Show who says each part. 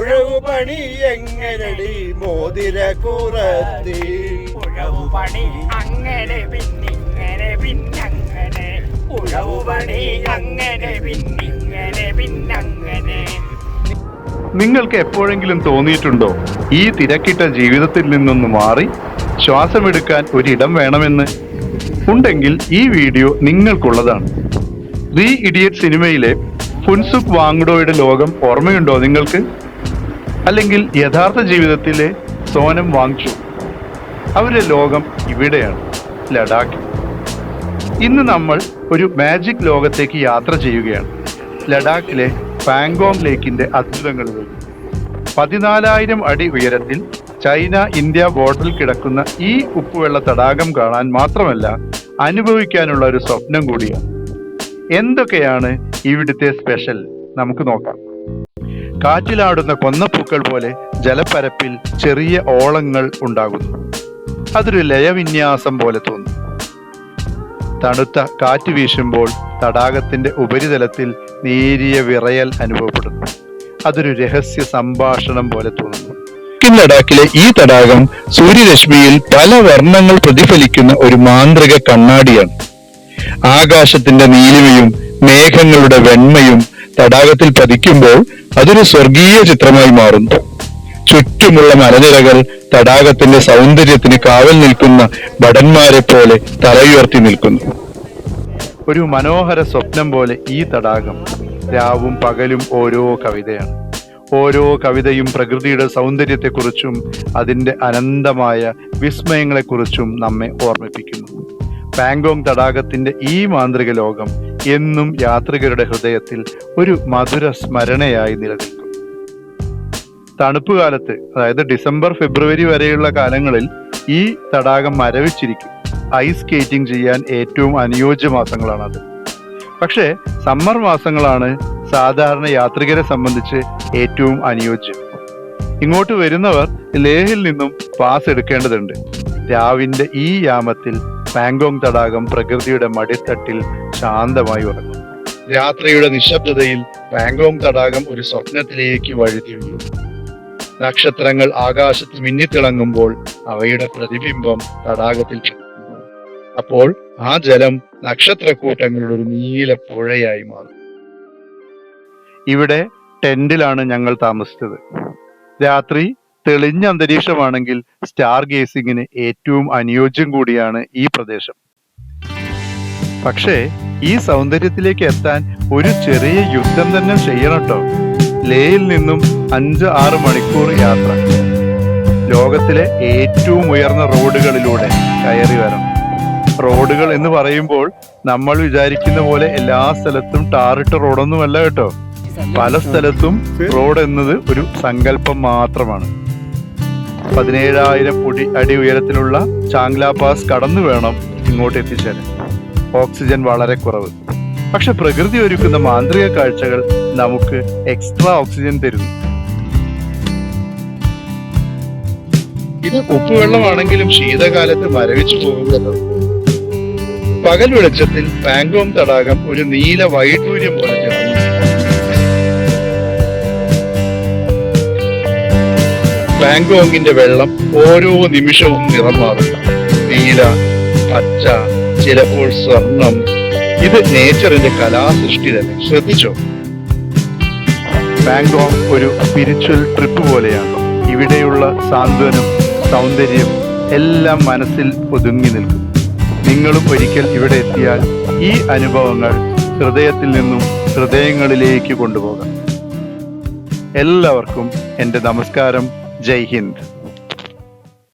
Speaker 1: ഉഴവു പണി എങ്ങനടി മോതിര കുറത്തി?
Speaker 2: ഉഴവുപണി അങ്ങനെ പിന്നിങ്ങനെ പിന്നങ്ങനെ. ഉഴവുപണി അങ്ങനെ പിന്നിങ്ങനെ പിന്നങ്ങനെ.
Speaker 3: നിങ്ങൾക്ക് എപ്പോഴെങ്കിലും തോന്നിയിട്ടുണ്ടോ ഈ തിരക്കിട്ട ജീവിതത്തിൽ നിന്നൊന്ന് മാറി ശ്വാസമെടുക്കാൻ ഒരിടം വേണമെന്ന്? ഉണ്ടെങ്കിൽ ഈ വീഡിയോ നിങ്ങൾക്കുള്ളതാണ്. ദി ഇഡിയറ്റ് സിനിമയിലെ ഫുൻസുക് വാങ്ഡോയുടെ ലോകം ഓർമ്മയുണ്ടോ നിങ്ങൾക്ക്? അല്ലെങ്കിൽ യഥാർത്ഥ ജീവിതത്തിലെ സോനം വാങ്ചു അവരുടെ ലോകം ഇവിടെയാണ് ലഡാക്ക്. ഇന്ന് നമ്മൾ ഒരു മാജിക് ലോകത്തേക്ക് യാത്ര ചെയ്യുകയാണ്. ലഡാക്കിലെ പാങ്കോങ് ലേക്കിന്റെ അത്ഭുതങ്ങളിലേക്ക് പതിനാലായിരം അടി ഉയരത്തിൽ ചൈന ഇന്ത്യ ബോർഡറിൽ കിടക്കുന്ന ഈ ഉപ്പുവെള്ള തടാകം കാണാൻ മാത്രമല്ല അനുഭവിക്കാനുള്ള ഒരു സ്വപ്നം കൂടിയാണ്. എന്തൊക്കെയാണ് ഇവിടുത്തെ സ്പെഷ്യൽ? നമുക്ക് നോക്കാം. കാറ്റിലാടുന്ന കൊന്നപ്പൂക്കൾ പോലെ ജലപ്പരപ്പിൽ ചെറിയ ഓളങ്ങൾ ഉണ്ടാകുന്നു. അതൊരു ലയവിന്യാസം പോലെ തോന്നും. തണുത്ത കാറ്റ് വീശുമ്പോൾ തടാകത്തിന്റെ ഉപരിതലത്തിൽ നേരിയ വിറയൽ അനുഭവപ്പെടുന്നു. അതൊരു രഹസ്യ സംഭാഷണം പോലെ തോന്നുന്നു. കിൻ ലഡാക്കിലെ ഈ തടാകം സൂര്യരശ്മിയിൽ പല വർണങ്ങൾ പ്രതിഫലിക്കുന്ന ഒരു മാന്ത്രിക കണ്ണാടിയാണ്. ആകാശത്തിന്റെ നീലിമയും മേഘങ്ങളുടെ വെണ്മയും തടാകത്തിൽ പതിക്കുമ്പോൾ അതൊരു സ്വർഗീയ ചിത്രമായി മാറുന്നു. ചുറ്റുമുള്ള മലനിരകൾ തടാകത്തിന്റെ സൗന്ദര്യത്തിന് കാവൽ നിൽക്കുന്ന ഭടന്മാരെ പോലെ തലയുയർത്തി നിൽക്കുന്നു. ഒരു മനോഹര സ്വപ്നം പോലെ ഈ തടാകം രാവും പകലും ഓരോ കവിതയാണ്. ഓരോ കവിതയും പ്രകൃതിയുടെ സൗന്ദര്യത്തെക്കുറിച്ചും അതിന്റെ അനന്തമായ വിസ്മയങ്ങളെക്കുറിച്ചും നമ്മെ ഓർമ്മിപ്പിക്കുന്നു. പാങ്കോങ് തടാകത്തിന്റെ ഈ മാന്ത്രിക ലോകം എന്നും യാത്രികരുടെ ഹൃദയത്തിൽ ഒരു മധുര സ്മരണയായി നിലനിൽക്കും. തണുപ്പ് കാലത്ത് അതായത് ഡിസംബർ ഫെബ്രുവരി വരെയുള്ള കാലങ്ങളിൽ ഈ തടാകം മരവിച്ചിരിക്കും. ഐസ് സ്കേറ്റിംഗ് ചെയ്യാൻ ഏറ്റവും അനുയോജ്യ മാസങ്ങളാണത്. പക്ഷേ സമ്മർ മാസങ്ങളാണ് സാധാരണ യാത്രികരെ സംബന്ധിച്ച് ഏറ്റവും അനുയോജ്യം. ഇങ്ങോട്ട് വരുന്നവർ ലേഹിൽ നിന്നും പാസ് എടുക്കേണ്ടതുണ്ട്. രാവിന്റെ ഈ യാമത്തിൽ പാങ്കോങ് തടാകം പ്രകൃതിയുടെ മടിത്തട്ടിൽ ശാന്തമായി ഉറങ്ങും രാത്രിയുടെ നിശബ്ദതയിൽ പാങ്കോങ് തടാകം ഒരു സ്വപ്നത്തിലേക്ക് വഴുതി വീഴും നക്ഷത്രങ്ങൾ ആകാശത്ത് മിന്നിത്തിളങ്ങുമ്പോൾ അവയുടെ പ്രതിബിംബം തടാകത്തിൽ. അപ്പോൾ ആ ജലം നക്ഷത്രക്കൂട്ടങ്ങളുടെ ഒരു നീല പുഴയായി മാറും ഇവിടെ ടെന്റിലാണ് ഞങ്ങൾ താമസിച്ചത്. രാത്രി തെളിഞ്ഞ അന്തരീക്ഷമാണെങ്കിൽ സ്റ്റാർ ഗേസിങ്ങിന് ഏറ്റവും അനുയോജ്യം കൂടിയാണ് ഈ പ്രദേശം. പക്ഷേ ഈ സൗന്ദര്യത്തിലേക്ക് എത്താൻ ഒരു ചെറിയ യുദ്ധം തന്നെ ചെയ്യണം കേട്ടോ ലേയിൽ നിന്നും അഞ്ച് ആറ് മണിക്കൂർ യാത്ര. ലോകത്തിലെ ഏറ്റവും ഉയർന്ന റോഡുകളിലൂടെ കയറി വരണം. റോഡുകൾ എന്ന് പറയുമ്പോൾ നമ്മൾ വിചാരിക്കുന്ന പോലെ എല്ലാ സ്ഥലത്തും ടാറിട്ട റോഡൊന്നുമല്ല കേട്ടോ. പല സ്ഥലത്തും റോഡ് എന്നത് ഒരു സങ്കല്പം മാത്രമാണ്. പതിനേഴായിരം അടി അടി ഉയരത്തിലുള്ള ചാങ്ല പാസ് കടന്നു വേണം ഇങ്ങോട്ട് എത്തിച്ചേരാൻ. ഓക്സിജൻ വളരെ കുറവ്. പക്ഷെ പ്രകൃതി ഒരുക്കുന്ന മാന്ത്രിക കാഴ്ചകൾ നമുക്ക് എക്സ്ട്രാ ഓക്സിജൻ തരുന്നു. ഇത് ഉപ്പുവെള്ളമാണെങ്കിലും ശീതകാലത്ത് മരവിച്ചു പോകുന്നത് പകൽ വെളിച്ചത്തിൽ പാങ്കോം തടാകം ഒരു നീല വൈഡൂര്യം പോലെ പാങ്കോങ്ങിന്റെ വെള്ളം ഓരോ നിമിഷവും നിറം മാറുന്നു നീല പച്ച ചിലപ്പോൾ സ്വർണം. ഇത് നേച്ചറിന്റെ കലാസൃഷ്ടി തന്നെ. ശ്രദ്ധിച്ചോ? ബാങ്കോങ് ഒരു സ്പിരിച്വൽ ട്രിപ്പ് പോലെയാണ്. ഇവിടെയുള്ള സാന്ത്വനം സൗന്ദര്യം എല്ലാം മനസ്സിൽ ഒതുങ്ങി നിൽക്കും നിങ്ങളും ഒരിക്കൽ ഇവിടെ എത്തിയാൽ ഈ അനുഭവങ്ങൾ ഹൃദയത്തിൽ നിന്നും ഹൃദയങ്ങളിലേക്ക് കൊണ്ടുപോകാം. എല്ലാവർക്കും എന്റെ നമസ്കാരം. জয় হিন্দ